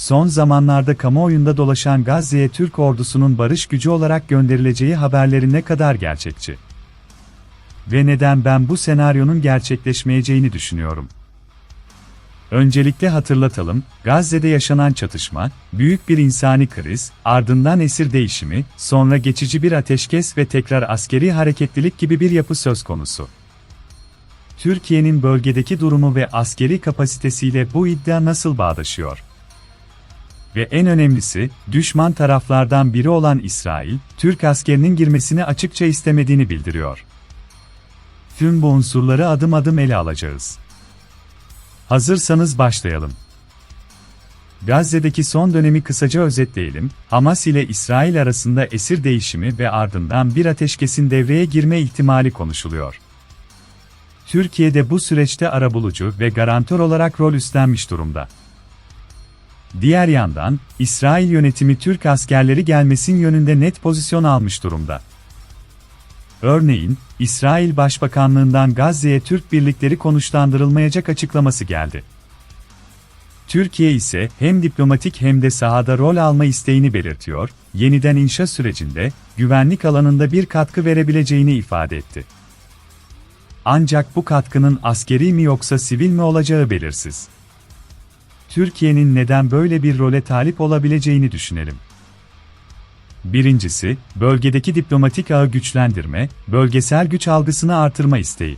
son zamanlarda kamuoyunda dolaşan Gazze'ye Türk ordusunun barış gücü olarak gönderileceği haberleri ne kadar gerçekçi? Ve neden ben bu senaryonun gerçekleşmeyeceğini düşünüyorum? Öncelikle hatırlatalım, Gazze'de yaşanan çatışma, büyük bir insani kriz, ardından esir değişimi, sonra geçici bir ateşkes ve tekrar askeri hareketlilik gibi bir yapı söz konusu. Türkiye'nin bölgedeki durumu ve askeri kapasitesiyle bu iddia nasıl bağdaşıyor? Ve en önemlisi, düşman taraflardan biri olan İsrail, Türk askerinin girmesini açıkça istemediğini bildiriyor. Tüm bu unsurları adım adım ele alacağız. Hazırsanız başlayalım. Gazze'deki son dönemi kısaca özetleyelim. Hamas ile İsrail arasında esir değişimi ve ardından bir ateşkesin devreye girme ihtimali konuşuluyor. Türkiye'de bu süreçte arabulucu ve garantör olarak rol üstlenmiş durumda. Diğer yandan, İsrail yönetimi Türk askerleri gelmesin yönünde net pozisyon almış durumda. Örneğin, İsrail Başbakanlığından Gazze'ye Türk birlikleri konuşlandırılmayacak açıklaması geldi. Türkiye ise hem diplomatik hem de sahada rol alma isteğini belirtiyor, yeniden inşa sürecinde güvenlik alanında bir katkı verebileceğini ifade etti. Ancak bu katkının askeri mi yoksa sivil mi olacağı belirsiz. Türkiye'nin neden böyle bir role talip olabileceğini düşünelim. Birincisi, bölgedeki diplomatik ağı güçlendirme, bölgesel güç algısını artırma isteği.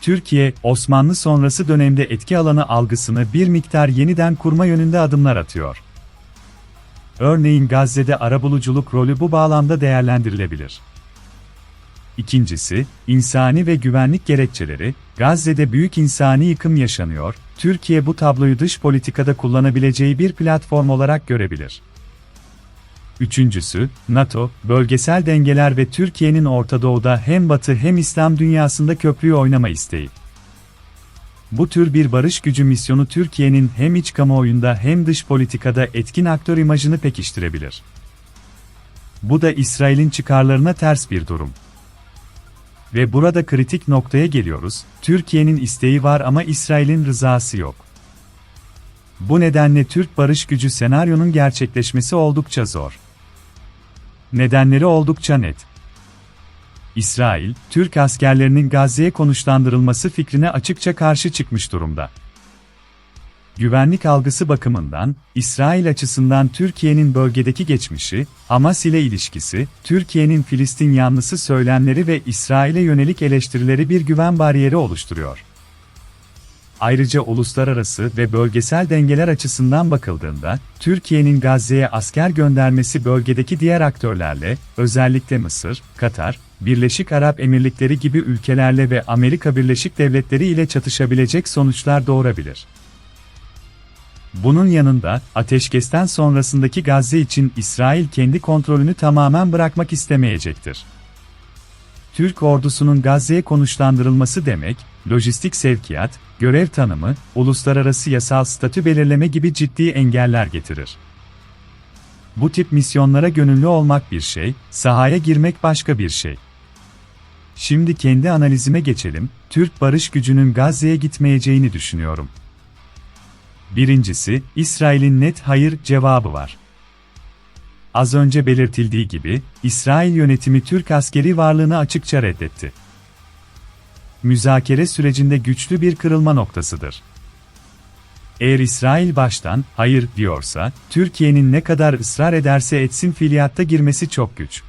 Türkiye, Osmanlı sonrası dönemde etki alanı algısını bir miktar yeniden kurma yönünde adımlar atıyor. Örneğin Gazze'de arabuluculuk rolü bu bağlamda değerlendirilebilir. İkincisi, insani ve güvenlik gerekçeleri, Gazze'de büyük insani yıkım yaşanıyor, Türkiye bu tabloyu dış politikada kullanabileceği bir platform olarak görebilir. Üçüncüsü, NATO, bölgesel dengeler ve Türkiye'nin Orta Doğu'da hem Batı hem İslam dünyasında köprüyü oynama isteği. Bu tür bir barış gücü misyonu Türkiye'nin hem iç kamuoyunda hem dış politikada etkin aktör imajını pekiştirebilir. Bu da İsrail'in çıkarlarına ters bir durum. Ve burada kritik noktaya geliyoruz, Türkiye'nin isteği var ama İsrail'in rızası yok. Bu nedenle Türk barış gücü senaryonun gerçekleşmesi oldukça zor. Nedenleri oldukça net. İsrail, Türk askerlerinin Gazze'ye konuşlandırılması fikrine açıkça karşı çıkmış durumda. Güvenlik algısı bakımından, İsrail açısından Türkiye'nin bölgedeki geçmişi, Hamas ile ilişkisi, Türkiye'nin Filistin yanlısı söylemleri ve İsrail'e yönelik eleştirileri bir güven bariyeri oluşturuyor. Ayrıca uluslararası ve bölgesel dengeler açısından bakıldığında, Türkiye'nin Gazze'ye asker göndermesi bölgedeki diğer aktörlerle, özellikle Mısır, Katar, Birleşik Arap Emirlikleri gibi ülkelerle ve Amerika Birleşik Devletleri ile çatışabilecek sonuçlar doğurabilir. Bunun yanında, ateşkesten sonrasındaki Gazze için İsrail kendi kontrolünü tamamen bırakmak istemeyecektir. Türk ordusunun Gazze'ye konuşlandırılması demek, lojistik sevkiyat, görev tanımı, uluslararası yasal statü belirleme gibi ciddi engeller getirir. Bu tip misyonlara gönüllü olmak bir şey, sahaya girmek başka bir şey. Şimdi kendi analizime geçelim, Türk barış gücünün Gazze'ye gitmeyeceğini düşünüyorum. Birincisi, İsrail'in net hayır cevabı var. Az önce belirtildiği gibi, İsrail yönetimi Türk askeri varlığını açıkça reddetti. Müzakere sürecinde güçlü bir kırılma noktasıdır. Eğer İsrail baştan hayır diyorsa, Türkiye'nin ne kadar ısrar ederse etsin fiiliyatta girmesi çok güç.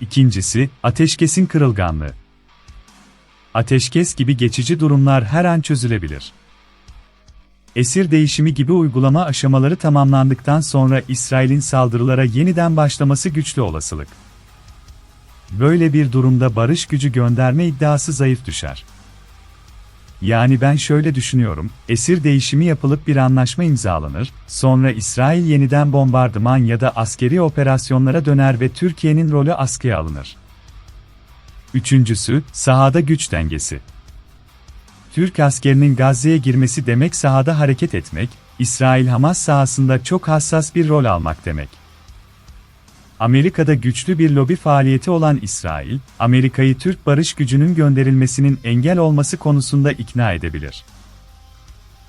İkincisi, ateşkesin kırılganlığı. Ateşkes gibi geçici durumlar her an çözülebilir esir değişimi gibi uygulama aşamaları tamamlandıktan sonra İsrail'in saldırılara yeniden başlaması güçlü olasılık. Böyle bir durumda barış gücü gönderme iddiası zayıf düşer. Yani ben şöyle düşünüyorum, esir değişimi yapılıp bir anlaşma imzalanır, sonra İsrail yeniden bombardıman ya da askeri operasyonlara döner ve Türkiye'nin rolü askıya alınır. Üçüncüsü, sahada güç dengesi. Türk askerinin Gazze'ye girmesi demek sahada hareket etmek, İsrail-Hamas sahasında çok hassas bir rol almak demek. Amerika'da güçlü bir lobi faaliyeti olan İsrail, Amerika'yı Türk barış gücünün gönderilmesinin engel olması konusunda ikna edebilir.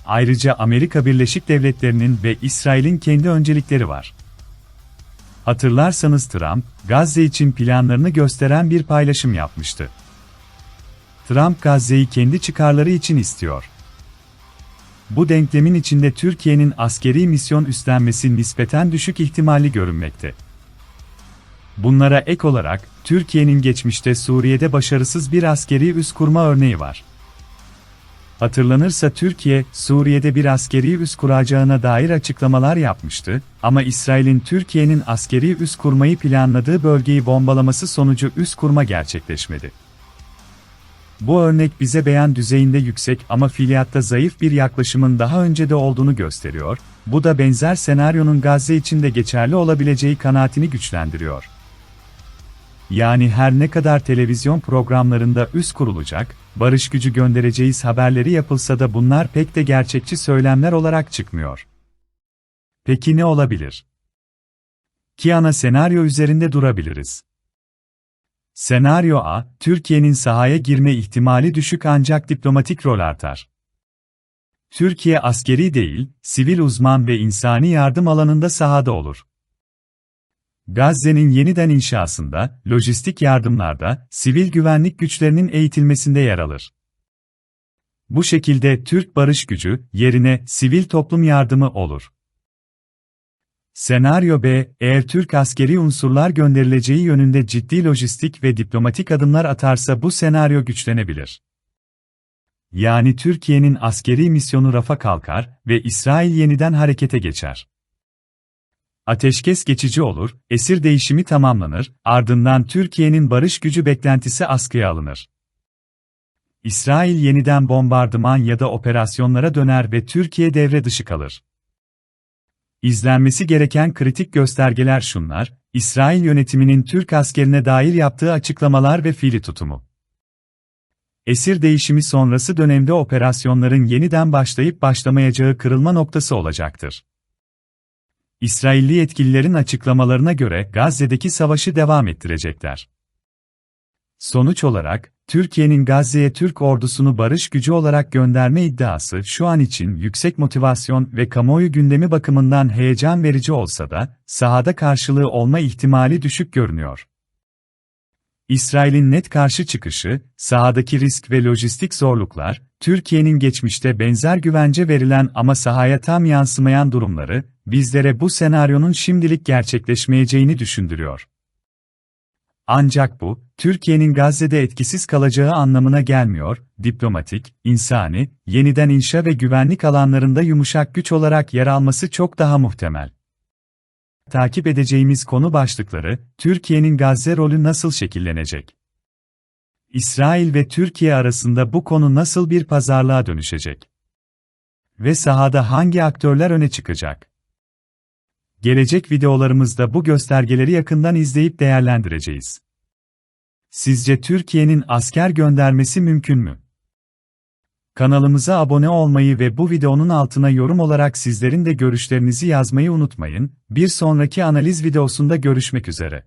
Ayrıca Amerika Birleşik Devletleri'nin ve İsrail'in kendi öncelikleri var. Hatırlarsanız Trump, Gazze için planlarını gösteren bir paylaşım yapmıştı. Trump Gazze'yi kendi çıkarları için istiyor. Bu denklemin içinde Türkiye'nin askeri misyon üstlenmesi nispeten düşük ihtimalli görünmekte. Bunlara ek olarak, Türkiye'nin geçmişte Suriye'de başarısız bir askeri üs kurma örneği var. Hatırlanırsa Türkiye, Suriye'de bir askeri üs kuracağına dair açıklamalar yapmıştı, ama İsrail'in Türkiye'nin askeri üs kurmayı planladığı bölgeyi bombalaması sonucu üs kurma gerçekleşmedi. Bu örnek bize beyan düzeyinde yüksek ama fiiliyatta zayıf bir yaklaşımın daha önce de olduğunu gösteriyor, bu da benzer senaryonun Gazze için de geçerli olabileceği kanaatini güçlendiriyor. Yani her ne kadar televizyon programlarında üs kurulacak, barış gücü göndereceğiz haberleri yapılsa da bunlar pek de gerçekçi söylemler olarak çıkmıyor. Peki ne olabilir? Ki ana senaryo üzerinde durabiliriz. Senaryo A, Türkiye'nin sahaya girme ihtimali düşük ancak diplomatik rol artar. Türkiye askeri değil, sivil uzman ve insani yardım alanında sahada olur. Gazze'nin yeniden inşasında, lojistik yardımlarda, sivil güvenlik güçlerinin eğitilmesinde yer alır. Bu şekilde Türk barış gücü yerine sivil toplum yardımı olur. Senaryo B, eğer Türk askeri unsurlar gönderileceği yönünde ciddi lojistik ve diplomatik adımlar atarsa bu senaryo güçlenebilir. Yani Türkiye'nin askeri misyonu rafa kalkar ve İsrail yeniden harekete geçer. Ateşkes geçici olur, esir değişimi tamamlanır, ardından Türkiye'nin barış gücü beklentisi askıya alınır. İsrail yeniden bombardıman ya da operasyonlara döner ve Türkiye devre dışı kalır. İzlenmesi gereken kritik göstergeler şunlar, İsrail yönetiminin Türk askerine dair yaptığı açıklamalar ve fiili tutumu. Esir değişimi sonrası dönemde operasyonların yeniden başlayıp başlamayacağı kırılma noktası olacaktır. İsrailli yetkililerin açıklamalarına göre Gazze'deki savaşı devam ettirecekler. Sonuç olarak, Türkiye'nin Gazze'ye Türk ordusunu barış gücü olarak gönderme iddiası şu an için yüksek motivasyon ve kamuoyu gündemi bakımından heyecan verici olsa da, sahada karşılığı olma ihtimali düşük görünüyor. İsrail'in net karşı çıkışı, sahadaki risk ve lojistik zorluklar, Türkiye'nin geçmişte benzer güvence verilen ama sahaya tam yansımayan durumları, bizlere bu senaryonun şimdilik gerçekleşmeyeceğini düşündürüyor. Ancak bu, Türkiye'nin Gazze'de etkisiz kalacağı anlamına gelmiyor, diplomatik, insani, yeniden inşa ve güvenlik alanlarında yumuşak güç olarak yer alması çok daha muhtemel. Takip edeceğimiz konu başlıkları, Türkiye'nin Gazze rolü nasıl şekillenecek? İsrail ve Türkiye arasında bu konu nasıl bir pazarlığa dönüşecek? Ve sahada hangi aktörler öne çıkacak? Gelecek videolarımızda bu göstergeleri yakından izleyip değerlendireceğiz. Sizce Türkiye'nin asker göndermesi mümkün mü? Kanalımıza abone olmayı ve bu videonun altına yorum olarak sizlerin de görüşlerinizi yazmayı unutmayın. Bir sonraki analiz videosunda görüşmek üzere.